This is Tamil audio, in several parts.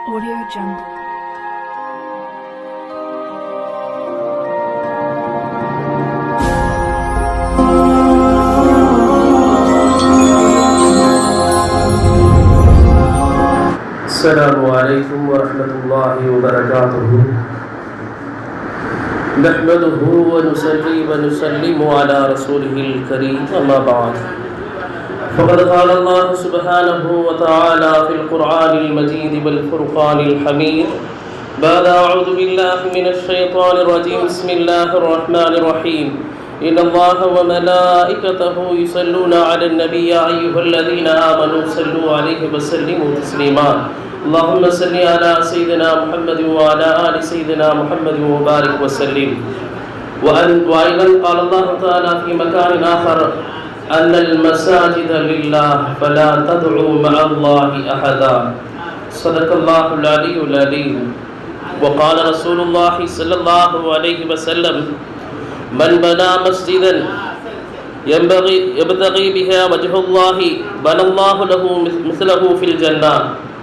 Audio Jungle. السلام عليكم ورحمة الله وبركاته نحمده ونصلي ونسلم على رسوله الكريم أما بعد فقد قال الله سبحانه وتعالى في القرآن المجيد والفرقان الحميد. بعد أعوذ بالله من الشيطان الرجيم. بسم الله الرحمن الرحيم. إن الله وملائكته يصلون على النبي أيها الذين آمنوا صلوا عليه وسلموا تسليما. اللهم صل على سيدنا محمد وعلى آل سيدنا محمد وبارك وسلم. وأيضا قال الله تعالى في مكان آخر أن المساجد لله فلا تدعوا مع الله أحدا صدق الله العلي العليم وقال رسول الله صلى الله عليه وسلم من بنى مسجدا ينبغي يبتغي بها وجه الله بنى الله له مثله في الجنة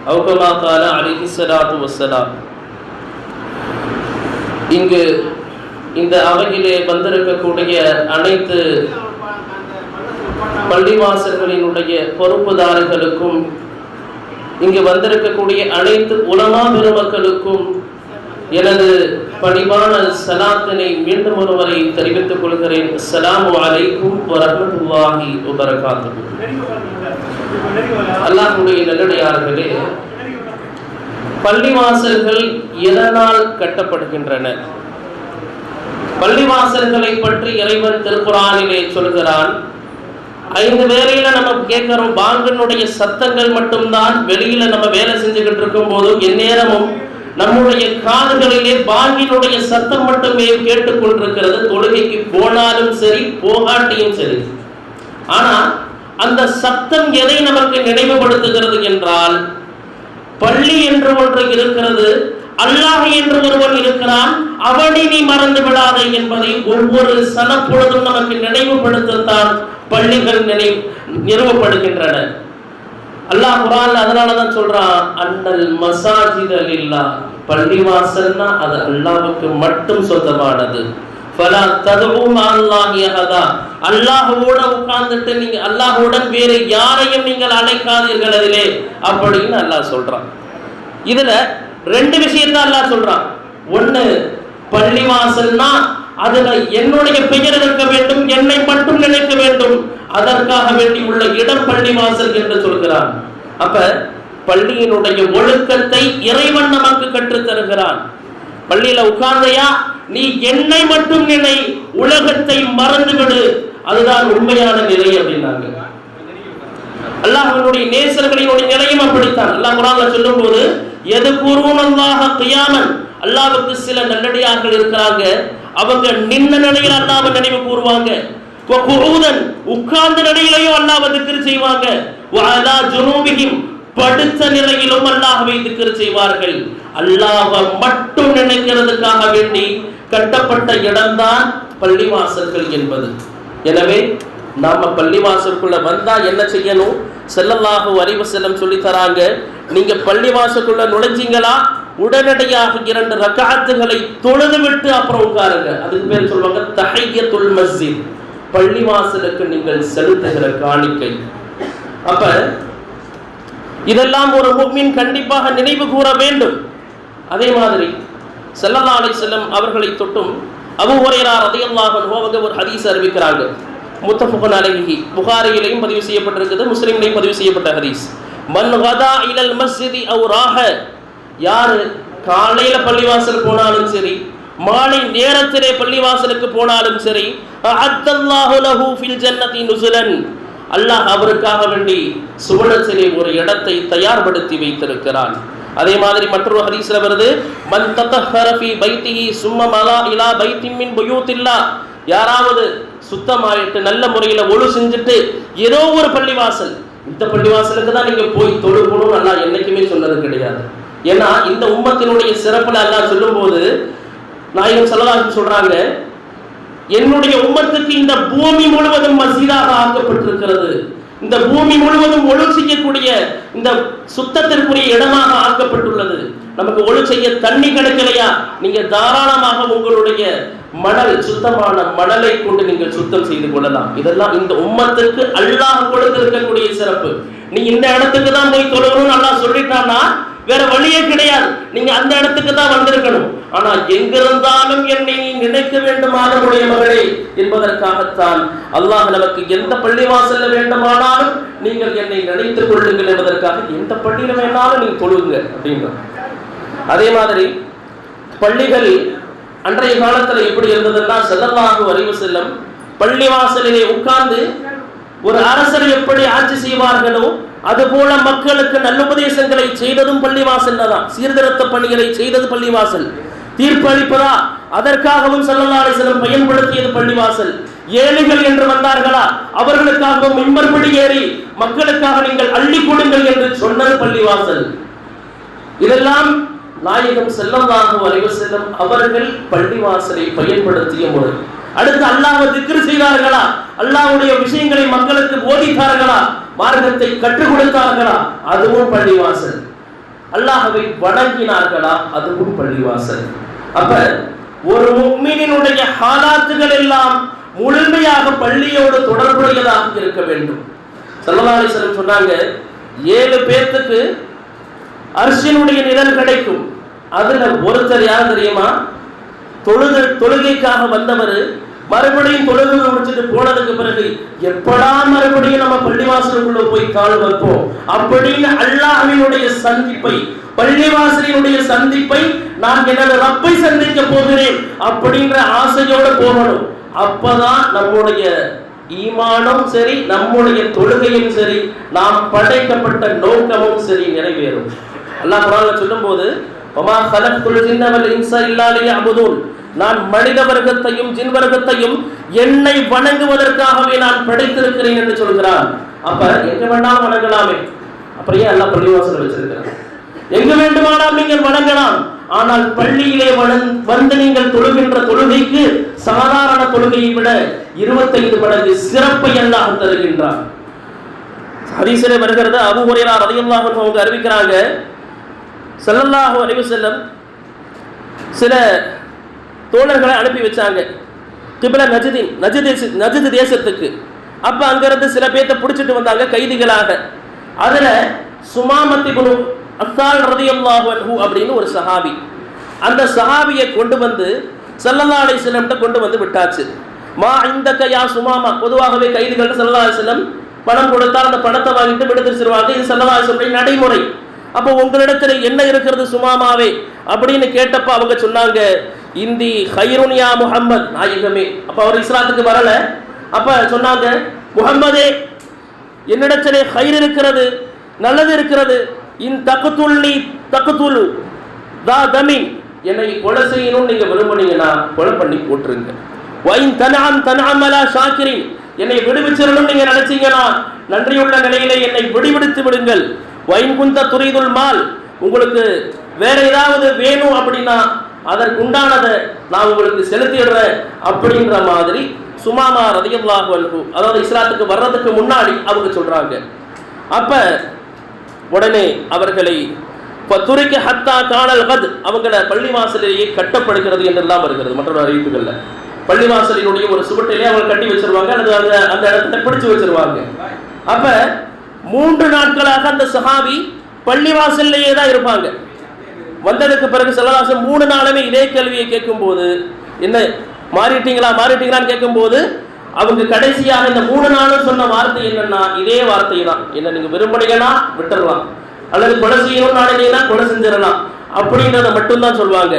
أو كما قال عليه الصلاة والسلام இங்கு இந்த அவையிலே வந்திருக்கக்கூடிய அனைத்து பள்ளிவாசல்களினுடைய பொறுப்புதாரர்களுக்கும் இங்கு வந்திருக்கக்கூடிய அனைத்து உலமா பெருமக்களுக்கும் எனது பணிவான சலாத்தினை மீண்டும் ஒருவரை தெரிவித்துக் கொள்கிறேன். அஸ்ஸலாமு அலைக்கும் வரஹ்மத்துல்லாஹி உபரகாத்து அல்லாஹுடைய நல்லடியார்களே பள்ளிவாசல்கள் எதனால் கட்டப்படுகின்றன? பள்ளிவாசல்களை பற்றி இறைவன் திருக்குறானிலே சொல்கிறான் ஐந்து வேலையில நம்ம கேட்கிறோம் பாங்கனுடைய சத்தங்கள் மட்டும்தான் வெளியில நம்ம வேலை செஞ்சுக்கிட்டு இருக்கும் போது எந்நேரமும் நம்முடைய காதுகளிலே பாங்கினுடைய சத்தம் மட்டுமே கேட்டுக்கொண்டிருக்கிறது. தொழுகைக்கு போனாலும் சரி போகாட்டியும் சரி. ஆனா அந்த சத்தம் எதை நமக்கு நினைவுபடுத்துகிறது என்றால் பள்ளி என்று ஒன்று இருக்கிறது அல்லாஹ் என்று ஒருவன் இருக்கிறான் அவனை நீ மறந்து விடாதே என்பதை ஒவ்வொரு சனப்பொழுதும் நமக்கு நினைவுபடுத்தத்தான் பள்ளிகள் நினைவு நிறுவப்படுகின்றன. அல்லாஹ் குரான் அதனால தான் சொல்றான் அண்ணல் மசாஜிதல் இல்லா பள்ளிவாசல்னா அது அல்லாவுக்கு மட்டும் சொந்தமானது. பல ததுவும் மஅல்லாஹி அல்லாஹுவோட உட்கார்ந்துட்டு நீங்க அல்லாஹ்வுடன் வேறு யாரையும் நீங்கள் அழைக்காதீர்கள் அதிலே அப்படின்னு அல்லாஹ் சொல்றான். இதுல ரெண்டு விஷயத்தை அல்லாஹ் சொல்றான். ஒன்னு பள்ளிவாசல்னா அதுல என்னுடைய பெயர் இருக்க வேண்டும் என்னை மட்டும் நினைக்க வேண்டும். அதற்காக வேண்டி உள்ள இடம் பள்ளிவாசல் என்று சொல்கிறான். அப்ப பள்ளியினுடைய ஒழுக்கத்தை இறைவன் நமக்கு கற்றுத் தருகிறான். பள்ளியில உட்கார்ந்தையா நீ என்னை மட்டும் நினை உலகத்தை மறந்து விடு அதுதான் உண்மையான நிலை அப்படின்னாங்க. அல்லாஹனுடைய நேசர்களினுடைய நிலையும் அப்படித்தான். அல்லாஹ் குரான்ல சொல்லும் போது எது கூறுவோம் அல்லாஹ கியாமன்? அல்லாவுக்கு சில நல்லடியார்கள் இருக்கிறாங்க. அவங்க நின்ன நிலையில் அல்லாவை நினைவு கூறுவாங்க. உட்கார்ந்த நிலையிலையும் அல்லாஹ்வை திக்ர் செய்வாங்க. படுத்த நிலையிலும் அல்லாஹவை திக்ர் செய்வார்கள். அல்லாஹ மட்டும் நினைக்கிறதுக்காக வேண்டி கட்டப்பட்ட இடம்தான் பள்ளிவாசல்கள் என்பது. எனவே நாம பள்ளிவாசலுக்குள்ள வந்தா என்ன செய்யணும்? செல்லல்லாஹு அறிவு செல்லம் சொல்லி தராங்க. நீங்க பள்ளிவாசலுக்குள்ள நுழைஞ்சீங்களா? உடனடியாக இரண்டு ரக்காத்துகளை தொழுதுவிட்டு அப்புறம் உட்காருங்க. அதுக்கு பேர் சொல்லுவாங்க தஹையத்துல் மஸ்ஜித். பள்ளிவாசலுக்கு நீங்கள் செலுத்துகிற காணிக்கை. அப்ப இதெல்லாம் ஒரு முக்மின் கண்டிப்பாக நினைவு கூற வேண்டும். அதே மாதிரி செல்லல்லா அலை செல்லம் அவர்களை தொட்டும் அபு ஹுரைரா ரதியல்லாஹு அவங்க ஒரு ஹதீஸ் அறிவிக்கிறாங்க. முத்தஃபுகன் அழகி புகாரியிலையும் பதிவு செய்யப்பட்டிருக்குது முஸ்லீம்லையும் பதிவு செய்யப்பட்ட ஹதீஸ். மன் வதா இலல் மஸ்ஜிதி அவுராக யாரு? காலையில் பள்ளிவாசல் போனாலும் சரி மாலை நேரத்திலே பள்ளிவாசலுக்கு போனாலும் சரி ஃபில் ஜன்னதி நுசுலன். அல்லாஹ் அவருக்காக வேண்டி சுவனத்திலே ஒரு இடத்தை தயார்படுத்தி வைத்திருக்கிறான். அதே மாதிரி மற்றொரு ஹதீஸ்ல வருது மன் தத்தஹரபி ஃபீ பைத்திஹி சும்ம இலா பைத்திமின் புயூத்தில்லா யாராவது சுத்தமாயிட்டு நல்ல முறையில் ஒழு செஞ்சுட்டு ஏதோ ஒரு பள்ளிவாசல் இந்த பள்ளிவாசலுக்கு தான் நீங்கள் போய் தொழுகணும் அல்லாஹ் என்னைக்குமே சொன்னது கிடையாது. ஏன்னா இந்த உம்மத்தினுடைய சிறப்புல அல்லாஹ் சொல்லும்போது நாயகம் சல்லல்லாஹு சொல்றாங்க என்னுடைய உம்மத்துக்கு இந்த பூமி முழுவதும் மசீதாக ஆக்கப்பட்டிருக்கிறது. இந்த பூமி முழுவதும் ஒழு செய்யக்கூடிய இந்த சுத்தத்திற்குரிய இடமாக ஆக்கப்பட்டுள்ளது. நமக்கு ஒழு செய்ய தண்ணி கிடைக்கலையா? நீங்க தாராளமாக உங்களுடைய மணல் சுத்தமான மணலை கொண்டு நீங்கள் சுத்தம் செய்து கொள்ளலாம். இதெல்லாம் இந்த உம்மத்துக்கு அல்லாஹ் கொடுத்திருக்கக்கூடிய சிறப்பு. நீ இந்த இடத்துக்கு தான் போய் தொழுகணும்னு நல்லா சொல்லிட்டான்னா வேற வழியே கிடையாது. நீங்க அந்த இடத்துக்கு தான் வந்திருக்கணும். ஆனா எங்கிருந்தாலும் என்னை நினைக்க நினைக்க உடைய மகளே என்பதற்காகத்தான் அல்லாஹ் நமக்கு எந்த பள்ளி வாசல்ல வேண்டுமானாலும் நீங்கள் என்னை நினைத்துக் கொள்ளுங்கள் என்பதற்காக எந்த பள்ளியில வேணாலும் நீங்க தொழுங்க அப்படின்ற அதே மாதிரி பள்ளிகள் அன்றைய காலத்துல எப்படி இருந்ததுன்னா செல்லல்லாஹு அறிவு செல்லும் பள்ளி வாசலிலே உட்கார்ந்து ஒரு அரசர் எப்படி ஆட்சி செய்வார்களோ அதுபோல மக்களுக்கு நல்லுபதேசங்களை செய்ததும் பள்ளிவாசல் தான். சீர்திருத்த பணிகளை செய்தது பள்ளிவாசல். தீர்ப்பு அளிப்பதா? அதற்காகவும் ஸல்லல்லாஹு அலைஹி பயன்படுத்தியது பள்ளிவாசல். ஏழைகள் என்று வந்தார்களா? அவர்களுக்காகவும் மிம்பர்படி ஏறி மக்களுக்காக நீங்கள் அள்ளி கொடுங்கள் என்று சொன்னது பள்ளிவாசல். இதெல்லாம் நாயகம் செல்லமாக வரைவு செல்லும் அவர்கள் பள்ளிவாசலை பயன்படுத்திய முறை. அடுத்து அல்லாஹ்வை திக்ரு செய்தார்களா? அல்லாஹ்வுடைய விஷயங்களை மக்களுக்கு போதித்தார்களா? மார்க்கத்தை கற்றுக் கொடுத்தார்களா? அதுவும் பள்ளிவாசல். அல்லாஹவை வணங்கினார்களா? அதுவும் பள்ளிவாசல். அப்ப ஒரு முக்மீனினுடைய ஹாலாத்துகள் எல்லாம் முழுமையாக பள்ளியோடு தொடர்புடையதாக இருக்க வேண்டும். ஸல்லல்லாஹு சொன்னாங்க ஏழு பேர்த்துக்கு அரிசினுடைய நிழல் கிடைக்கும். அதுல ஒருத்தர் யார் தெரியுமா? தொழுகை தொழுகைக்காக வந்தவர் மறுபடியும் தொழுகை முடிச்சுட்டு போனதுக்கு பிறகு எப்படா மறுபடியும் நம்ம பள்ளிவாசலுக்குள்ள போய் கால் வைப்போம்? அப்படின்னு அல்லாஹினுடைய சந்திப்பை பள்ளிவாசலினுடைய சந்திப்பை நான் எனது ரப்பை சந்திக்க போகிறேன் அப்படின்ற ஆசையோட போகணும். அப்பதான் நம்முடைய ஈமானும் சரி நம்முடைய தொழுகையும் சரி நாம் படைக்கப்பட்ட நோக்கமும் சரி நிறைவேறும். அல்லாஹ் குரான்ல சொல்லும்போது ஒமா கலக்குள் வல் இன்சா இல்லாலே லியஅபுதூன் நான் மனித வர்க்கத்தையும் ஜின் வர்க்கத்தையும் என்னை வணங்குவதற்காகவே நான் படைத்திருக்கிறேன் என்று சொல்கிறான். அப்ப எங்க வேண்டாலும் வணங்கலாமே. அப்படியே அல்லாஹ் பள்ளிவாசல் வச்சிருக்கிறான் எங்க வேண்டுமானால் நீங்கள் வணங்கலாம். ஆனால் பள்ளியிலே வணங்- வந்து நீங்கள் தொழுகின்ற தொழுகைக்கு சாதாரண தொழுகையை விட இருபத்தைந்து மடங்கு சிறப்பை அல்லாஹ் தருகின்றான். ஹதீஸிலே வருகிறது அபு ஹுரைரா ரலியல்லாஹு அவங்க அறிவிக்கிறாங்க சல்லல்லாஹு அலைவு செல்லம் சில தோழர்களை அனுப்பி வச்சாங்க. கிபில நஜதின் நஜி தேச தேசத்துக்கு. அப்போ அங்கேருந்து சில பேர்த்த பிடிச்சிட்டு வந்தாங்க கைதிகளாக. அதில் சுமாமத்தி குனு அத்தால் ரதியல்லாஹு அன்ஹு அப்படின்னு ஒரு சஹாபி. அந்த சஹாபியை கொண்டு வந்து சல்லல்லா அலி செல்லம்கிட்ட கொண்டு வந்து விட்டாச்சு. மா இந்த கையா சுமாமா பொதுவாகவே கைதிகள் ஸல்லல்லாஹு அலி செல்லம் பணம் கொடுத்தால் அந்த பணத்தை வாங்கிட்டு விடுதலிச்சிருவாங்க இது ஸல்லல்லாஹு அலி நடைமுறை. அப்போ உங்களிடத்துல என்ன இருக்கிறது சுமாமாவே? அப்படின்னு கேட்டப்ப அவங்க சொன்னாங்க இந்தி ஹைருனியா முஹம்மத். நாயகமே. அப்ப அவர் இஸ்லாத்துக்கு வரல. அப்ப சொன்னாங்க முகம்மதே என்னிடத்திலே ஹைர் இருக்கிறது நல்லது இருக்கிறது. இன் தக்குத்துள் நீ தக்குத்துள் தா தமின். என்னை கொலை செய்யணும்னு நீங்க விரும்புனீங்கன்னா கொலை பண்ணி போட்டுருங்க. வைன் தனாம் தனாமலா அலா ஷாக்கிரின். என்னை விடுவிச்சிடணும் நீங்க நினைச்சீங்கன்னா நன்றியுள்ள நிலையிலே என்னை விடுவிடுத்து விடுங்கள். வைன் குந்த துரிதுல் மால். உங்களுக்கு வேற ஏதாவது வேணும் அப்படின்னா அதற்குண்டானதை நான் உங்களுக்கு செலுத்திடுறேன் அப்படின்ற மாதிரி சுமாமா ரதியல்லாஹு அன்ஹு அதாவது இஸ்லாத்துக்கு வர்றதுக்கு முன்னாடி அவங்க சொல்றாங்க. அப்ப உடனே அவர்களை துறைக்க ஹத்தா காணல் கத் அவங்கள பள்ளிவாசலிலேயே கட்டப்படுகிறது என்றெல்லாம் வருகிறது மற்றொரு அறிவிப்புகள்ல. பள்ளிவாசலினுடைய ஒரு சுவட்டிலே அவங்க கட்டி வச்சிருவாங்க அல்லது அந்த அந்த இடத்துல பிடிச்சு வச்சிருவாங்க. அப்ப மூன்று நாட்களாக அந்த சஹாபி பள்ளிவாசல்லையே தான் இருப்பாங்க. வந்ததுக்கு பிறகு செல்லதாசன் மூணு நாளுமே இதே கேள்வியை கேட்கும்போது என்ன மாறிட்டீங்களா மாறிட்டீங்களான்னு கேட்கும்போது அவங்க கடைசியாக இந்த மூணு நாளும் சொன்ன வார்த்தை என்னன்னா இதே வார்த்தை தான். என்ன நீங்க விரும்புனீங்கன்னா விட்டுறலாம். அல்லது கொலை செய்யணும்னு நினைச்சீங்கன்னா கொலை செஞ்சிடலாம். அப்படின்றத மட்டும்தான் சொல்லுவாங்க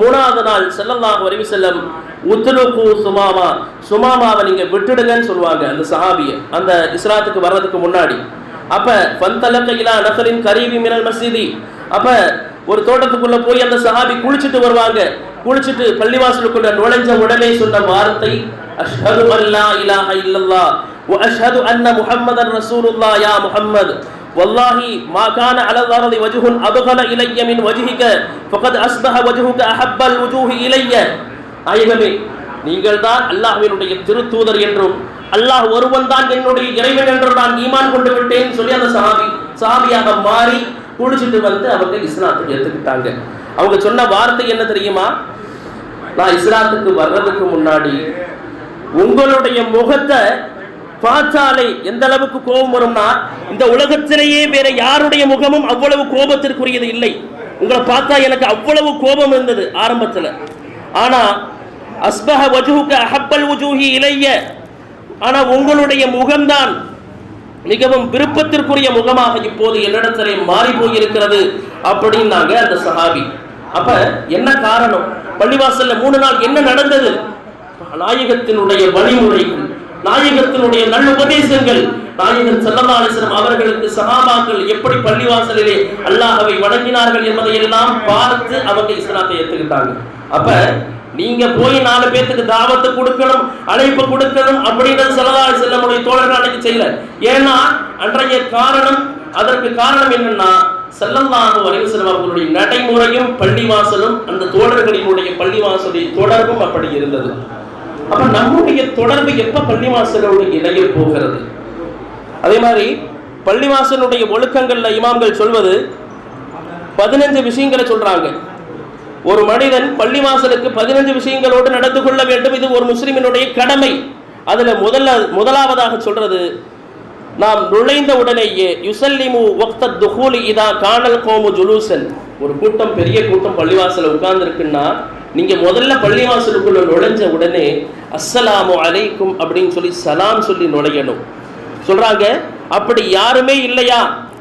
மூணாவது நாள் செல்லல்லாஹு அலைஹி செல்லம் உத்துலுக்கு சுமாமா. சுமாமாவை நீங்க விட்டுடுங்கன்னு சொல்லுவாங்க அந்த சஹாபியை. அந்த இஸ்லாத்துக்கு வர்றதுக்கு முன்னாடி. அப்ப பந்தலக்க இலா நகரின் கரீவி மினல் மசீதி அப்ப ஒரு தோட்டத்துக்குள்ள போய் அந்த சஹாபி குளிச்சுட்டு வருவாங்க. குளிச்சுட்டு பள்ளிவாசலுக்குள்ள நுழைஞ்ச உடனே சொன்ன வார்த்தை அஷ்ஹது அல்லா இலாஹ இல்லல்லா வ அஷ்ஹது அன்ன முஹம்மதன் ரசூலுல்லா யா முஹம்மது. வல்லாஹி மா கான அலல் அர்தி வஜ்ஹுன் அபகல இலைய மின் வஜ்ஹிக ஃபகத் அஸ்பஹ வஜ்ஹுக அஹப்பல் வஜூஹி இலைய. நாயகமே நீங்கள்தான் அல்லாஹ்வினுடைய திருத்தூதர் என்றும் அல்லாஹ் ஒருவன் தான் என்னுடைய இறைவன் என்று நான் ஈமான் கொண்டு விட்டேன்னு சொல்லி அந்த சஹாபி சஹாபியாக மாறி குளிச்சுட்டு வந்து அவங்க இஸ்லாத்தை எடுத்துக்கிட்டாங்க. அவங்க சொன்ன வார்த்தை என்ன தெரியுமா? நான் இஸ்லாத்துக்கு வர்றதுக்கு முன்னாடி உங்களுடைய முகத்தை பார்த்தாலே எந்த அளவுக்கு கோபம் வரும்னா இந்த உலகத்திலேயே வேற யாருடைய முகமும் அவ்வளவு கோபத்திற்குரியது இல்லை. உங்களை பார்த்தா எனக்கு அவ்வளவு கோபம் இருந்தது ஆரம்பத்தில். ஆனா அஸ்பஹ வஜுஹுக அஹப்பல் உஜூஹி இலைய ஆனால் உங்களுடைய முகம்தான் மிகவும் விருப்பத்திற்குரிய முகமாக இப்போது என்னிடத்திலே மாறி போயிருக்கிறது அப்படின்னாங்க அந்த சஹாபி. அப்ப என்ன காரணம்? பள்ளிவாசல்ல மூணு நாள் என்ன நடந்தது? நாயகத்தினுடைய வழிமுறைகள் நாயகத்தினுடைய நல்ல உபதேசங்கள். நாயகன் ஸல்லல்லாஹு அவர்களுக்கு சகாபாக்கள் எப்படி பள்ளிவாசலிலே அல்லாஹவை வணங்கினார்கள் என்பதை எல்லாம் பார்த்து அவங்க இஸ்லாத்தை ஏற்றுக்கிட்டாங்க. அப்ப நீங்க போய் நாலு பேத்துக்கு தாவத்து கொடுக்கணும் அழைப்பு கொடுக்கணும் அப்படின்னு ஸல்லல்லாஹு அலைஹி வஸல்லமுடைய தோழர்கள் அன்னைக்கு செய்யல. ஏன்னா அன்றைய காரணம் அதற்கு காரணம் என்னன்னா ஸல்லல்லாஹு வரைவு வஸல்லம் அவர்களுடைய நடைமுறையும் பள்ளிவாசலும் அந்த தோழர்களினுடைய பள்ளிவாசலின் தொடர்பும் அப்படி இருந்தது. அப்ப நம்முடைய தொடர்பு எப்ப பள்ளிவாசலோடு இணைய போகிறது? அதே மாதிரி பள்ளிவாசலுடைய ஒழுக்கங்கள்ல இமாம்கள் சொல்வது பதினஞ்சு விஷயங்களை சொல்றாங்க. ஒரு மனிதன் பள்ளிவாசலுக்கு பதினஞ்சு விஷயங்களோடு நடந்து கொள்ள வேண்டும். இது ஒரு முஸ்லிமினுடைய கடமை. அதில் முதல்ல முதலாவதாக சொல்றது நாம் நுழைந்த உடனேயே யுசல்லிமு வக்த துஹூலி இதா காணல் கோமு ஜுலூசன். ஒரு கூட்டம் பெரிய கூட்டம் பள்ளிவாசலில் உட்கார்ந்துருக்குன்னா நீங்க முதல்ல பள்ளிவாசலுக்குள்ள நுழைஞ்ச உடனே அஸ்ஸலாமு அலைக்கும் அப்படின்னு சொல்லி சலாம் சொல்லி நுழையணும். சொல்றாங்க அப்படி யாருமே இல்லையா?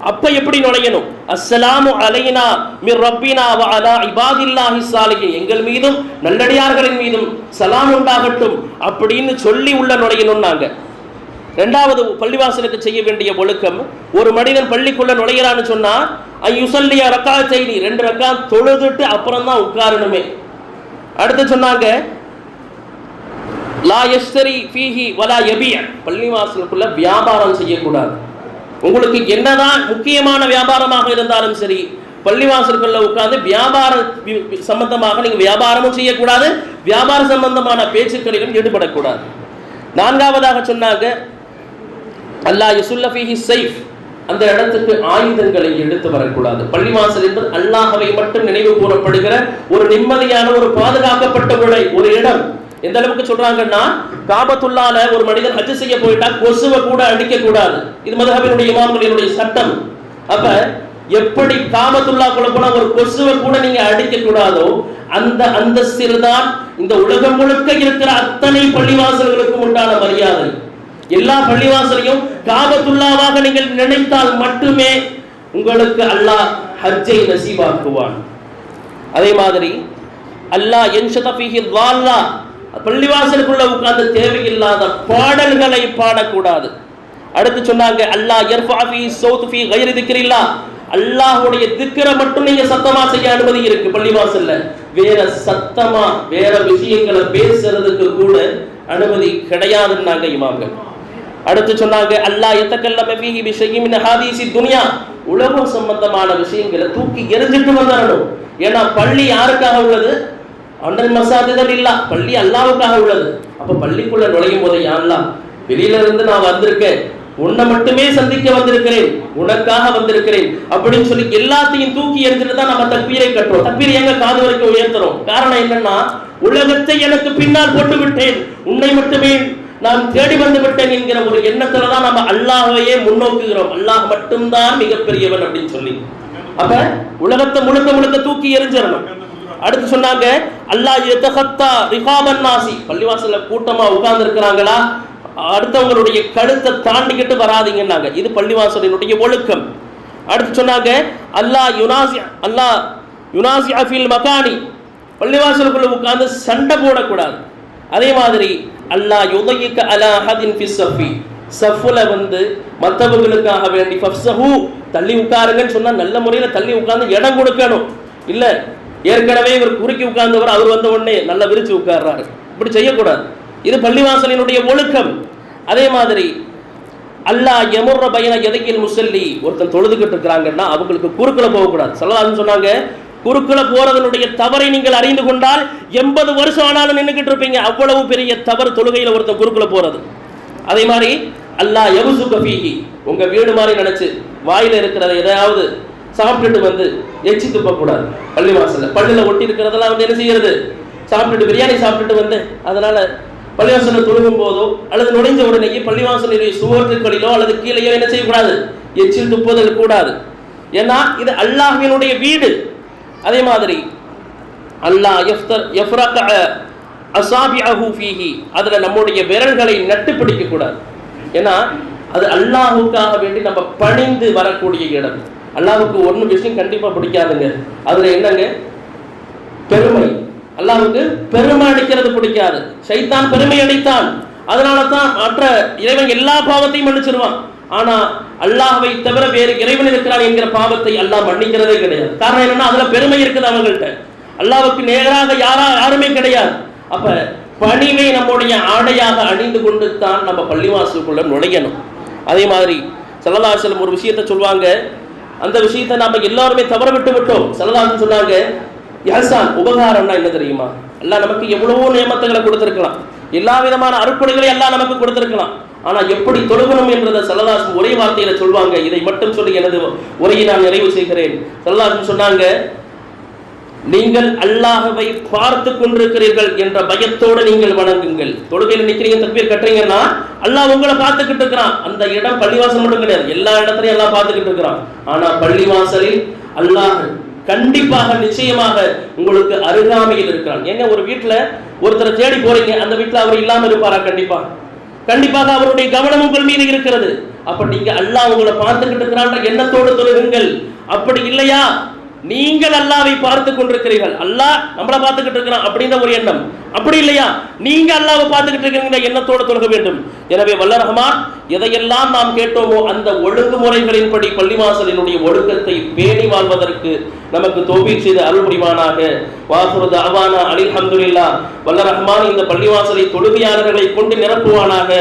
அப்ப எப்படி நுழையணும்? அஸ்ஸலாமு அலைனா மிர் ரப்பினா வ அலா இபாதில்லாஹி சாலிஹின் எங்கள் மீதும் நல்லடியார்களின் மீதும் சலாம் உண்டாகட்டும் அப்படின்னு சொல்லி உள்ள நுழையணும்னாங்க ரெண்டாவது பள்ளிவாசலுக்கு செய்ய வேண்டிய ஒழுக்கம் ஒரு மனிதன் பள்ளிக்குள்ள நுழையிறான்னு சொன்னா யுசல்லிய ரக்கா செய்தி ரெண்டு ரக்கா தொழுதுட்டு அப்புறம் தான் உட்காரணுமே. அடுத்து சொன்னாங்க லா எஸ்தரி ஃபீஹி வலா எபிய பள்ளிவாசலுக்குள்ள வியாபாரம் செய்யக்கூடாது. உங்களுக்கு என்னதான் முக்கியமான வியாபாரமாக இருந்தாலும் சரி பள்ளிவாசல்களில் உட்கார்ந்து வியாபார சம்பந்தமாக நீங்கள் வியாபாரமும் செய்யக்கூடாது வியாபார சம்பந்தமான பேச்சுக்களிலும் ஈடுபடக்கூடாது. நான்காவதாக சொன்னாங்க அல்லாஹ் யசுல்ல சைஃப். அந்த இடத்துக்கு ஆயுதங்களை எடுத்து வரக்கூடாது. பள்ளிவாசல் என்பது அல்லாஹவை மட்டும் நினைவு கூறப்படுகிற ஒரு நிம்மதியான ஒரு பாதுகாக்கப்பட்ட விடை ஒரு இடம். எந்த அளவுக்கு சொல்றாங்கன்னா காபத்துள்ளால ஒரு மனிதன் ஹஜ் செய்ய போயிட்டா கொசுவை கூட அடிக்க கூடாது இது மதுஹபினுடைய இமாம்களினுடைய சட்டம். அப்ப எப்படி காபத்துல்லாக்குள்ள போனா ஒரு கொசுவை கூட நீங்க அடிக்க கூடாதோ அந்த அந்தஸ்தில் தான் இந்த உலகம் முழுக்க இருக்கிற அத்தனை பள்ளிவாசல்களுக்கும் உண்டான மரியாதை. எல்லா பள்ளிவாசலையும் காபத்துள்ளாவாக நீங்கள் நினைத்தால் மட்டுமே உங்களுக்கு அல்லாஹ் ஹஜ்ஜை நசீபாக்குவான். அதே மாதிரி அல்லாஹ் என்ஷதபிஹி வால்லா பள்ளிவாசலுக்குள்ள உட்கார்ந்து தேவையில்லாத பாடல்களை பாடக்கூடாது. அடுத்து சொன்னாங்க அல்லாஹ் யர்ஃபா ஃபீ சௌத் ஃபீ கைரி திக்ரில்லா. அல்லாஹ்வுடைய மட்டும் நீங்க சத்தமா செய்ய அனுமதி இருக்கு பள்ளிவாசல்ல. வேற சத்தமா வேற விஷயங்களை பேசுறதுக்கு கூட அனுமதி கிடையாதுன்னாங்க இமாங்க அடுத்து சொன்னாங்க அல்லாஹ் எத்தக்கல்லம ஃபீஹி பிஷையின் மின் ஹாதீசி துனியா. உலகம் சம்பந்தமான விஷயங்களை தூக்கி எரிஞ்சிட்டு வந்துடணும் ஏன்னா பள்ளி யாருக்காக உள்ளது? அண்டல் மசாஜிதல் இல்லா பள்ளி அல்லாவுக்காக உள்ளது. அப்ப பள்ளிக்குள்ள நுழையும் போது யான்லாம் வெளியில இருந்து நான் வந்திருக்கேன். உன்னை மட்டுமே சந்திக்க வந்திருக்கிறேன். உனக்காக வந்திருக்கிறேன். அப்படின்னு சொல்லி எல்லாத்தையும் தூக்கி எறிஞ்சிட்டு தான் நம்ம தப்பீரை கட்டுறோம். தப்பீரை எங்க காது வரைக்கும் உயர்த்துறோம். காரணம் என்னன்னா உலகத்தை எனக்கு பின்னால் போட்டு விட்டேன். உன்னை மட்டுமே நான் தேடி வந்து விட்டேன் என்கிற ஒரு எண்ணத்துல தான் நம்ம அல்லாஹையே முன்னோக்குகிறோம். அல்லாஹ் மட்டும்தான் மிகப்பெரியவன் அப்படின்னு சொல்லி. அப்ப உலகத்தை முழுக்க முழுக்க தூக்கி எரிஞ்சிடணும் அடுத்து சொன்னாங்க அல்லாஹ் எத்தகத்தா ரிகாபன் நாசி. பள்ளிவாசல்ல கூட்டமா உட்கார்ந்து இருக்கிறாங்களா அடுத்தவங்களுடைய கழுத்தை தாண்டிக்கிட்டு வராதீங்கன்னாங்க. இது பள்ளிவாசலினுடைய ஒழுக்கம். அடுத்து சொன்னாங்க அல்லாஹ் யுனாசி அல்லாஹ் யுனாசி அஃபில் மகானி. பள்ளிவாசலுக்குள்ள உட்கார்ந்து சண்டை போடக்கூடாது. அதே மாதிரி அல்லாஹ் யுதயிக்க அலா ஹதின் ஃபி சஃபி. சஃபுல வந்து மற்றவர்களுக்காக வேண்டி ஃபஃப்ஸஹு தள்ளி உட்காருங்கன்னு சொன்னால் நல்ல முறையில் தள்ளி உட்கார்ந்து இடம் கொடுக்கணும். இல்லை ஏற்கனவே இவர் குறுக்கி உட்கார்ந்தவர் அவர் வந்த உடனே நல்லா விரிச்சு உட்கார்றாரு. இப்படி செய்யக்கூடாது. இது பள்ளிவாசலினுடைய ஒழுக்கம். அதே மாதிரி அல்லாஹ் எமுர்ற பையனை எதையில் முசல்லி? ஒருத்தன் தொழுதுகிட்டு இருக்கிறாங்கன்னா அவங்களுக்கு குறுக்கில் போகக்கூடாது. சொல்லலாம்னு சொன்னாங்க குறுக்கில் போறதனுடைய தவறை நீங்கள் அறிந்து கொண்டால் எண்பது வருஷம் ஆனாலும் நின்றுக்கிட்டு இருப்பீங்க. அவ்வளவு பெரிய தவறு தொழுகையில் ஒருத்தன் குறுக்கில் போறது. அதே மாதிரி அல்லாஹ் யபுசுக ஃபீஹி. உங்க வீடு மாதிரி நினைச்சு வாயில இருக்கிறத எதையாவது சாப்பிட்டுட்டு வந்து எச்சி துப்பக்கூடாது. பள்ளி பள்ளியில் பள்ளியில ஒட்டி இருக்கிறதெல்லாம் வந்து என்ன செய்யறது? சாப்பிட்டுட்டு பிரியாணி சாப்பிட்டுட்டு வந்து அதனால பள்ளிவாசலில் தொழுகும் போதோ அல்லது நுழைஞ்ச உடனேயே பள்ளிவாசலுடைய சுவற்றுக்களிலோ அல்லது கீழேயோ என்ன செய்யக்கூடாது? எச்சில் துப்புதல் கூடாது. ஏன்னா இது அல்லாஹினுடைய வீடு. அதே மாதிரி அல்லாஹ் யஃப்தர் யஃப்ரக அசாபிஅஹு ஃபீஹி. அதில் நம்முடைய விரல்களை நட்டு பிடிக்க கூடாது ஏன்னா அது அல்லாஹுக்காக வேண்டி நம்ம பணிந்து வரக்கூடிய இடம். அல்லாவுக்கு ஒன்று விஷயம் கண்டிப்பா பிடிக்காதுங்க. அதுல என்னங்க? பெருமை. அல்லாவுக்கு பெருமை அடிக்கிறது பிடிக்காது. சைத்தான் பெருமை அடித்தான் அதனால தான் மற்ற இறைவன் எல்லா பாவத்தையும் மன்னிச்சிருவான். ஆனா அல்லாஹை தவிர வேறு இறைவன் இருக்கிறான் என்கிற பாவத்தை அல்லாஹ் மன்னிக்கிறதே கிடையாது. காரணம் என்னன்னா அதுல பெருமை இருக்குது அவங்கள்ட்ட. அல்லாவுக்கு நேராக யாரா யாருமே கிடையாது. அப்ப பணிவை நம்முடைய ஆடையாக அணிந்து கொண்டு தான் நம்ம பள்ளிவாசலுக்குள்ள நுழையணும். அதே மாதிரி செல்லதாசலம் ஒரு விஷயத்தை சொல்லுவாங்க. அந்த விஷயத்தை நாம எல்லாருமே தவற விட்டு விட்டோம். செல்லதாசன் சொன்னாங்க யஹசான் உபகாரம்னா என்ன தெரியுமா? எல்லாம் நமக்கு எவ்வளவோ நியமத்தங்களை கொடுத்துருக்கலாம். எல்லா விதமான அறுப்படைகளையும் எல்லாம் நமக்கு கொடுத்துருக்கலாம். ஆனா எப்படி தொழுகணும் என்றதை செல்லதாசன் ஒரே வார்த்தையில சொல்வாங்க. இதை மட்டும் சொல்லி எனது உரையை நான் நிறைவு செய்கிறேன். செல்லதாசன் சொன்னாங்க நீங்கள் அல்லாஹவை பார்த்து கொண்டிருக்கிறீர்கள் என்ற பயத்தோடு நீங்கள் வணங்குங்கள். தொழுகையில் நிக்கிறீங்க தப்பீர் கட்டுறீங்கன்னா அல்லாஹ் உங்களை பார்த்துக்கிட்டு இருக்கிறான். அந்த இடம் பள்ளிவாசல் மட்டும் கிடையாது. எல்லா இடத்துலையும் எல்லாம் பார்த்துக்கிட்டு இருக்கிறான். ஆனா பள்ளிவாசலில் அல்லாஹ் கண்டிப்பாக நிச்சயமாக உங்களுக்கு அருகாமையில் இருக்கிறான். ஏங்க ஒரு வீட்டுல ஒருத்தரை தேடி போறீங்க அந்த வீட்டுல அவர் இல்லாம இருப்பாரா? கண்டிப்பா. கண்டிப்பாக அவருடைய கவனம் உங்கள் மீது இருக்கிறது. அப்ப நீங்க அல்லாஹ் உங்களை பார்த்துக்கிட்டு இருக்கிறான்ற எண்ணத்தோடு தொழுகுங்கள். அப்படி இல்லையா? நீங்கள் அல்லாவை பார்த்து கொண்டிருக்கிறீர்கள். அல்லாஹ் நம்மளை பார்த்துக்கிட்டு இருக்கிறான் அப்படின்ற ஒரு எண்ணம். அப்படி இல்லையா? நீங்க அல்லாவை பார்த்துக்கிட்டு இருக்கிறீங்க எண்ணத்தோடு தொழுக வேண்டும். எனவே வல்லரகமா எதையெல்லாம் நாம் கேட்டோமோ அந்த ஒழுங்குமுறைகளின்படி பள்ளிவாசலினுடைய ஒழுக்கத்தை பேணி வாழ்வதற்கு நமக்கு தோல்வி செய்த அருள் புரிவானாக. வாசுரது அவானா அலில் ஹம்துல்லா வல்ல இந்த பள்ளிவாசலை தொழுகையாளர்களை கொண்டு நிரப்புவானாக.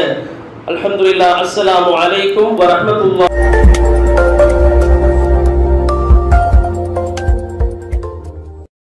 அல்ஹம்துலில்லாஹ் அஸ்ஸலாமு அலைக்கும் வரமத்துல்லா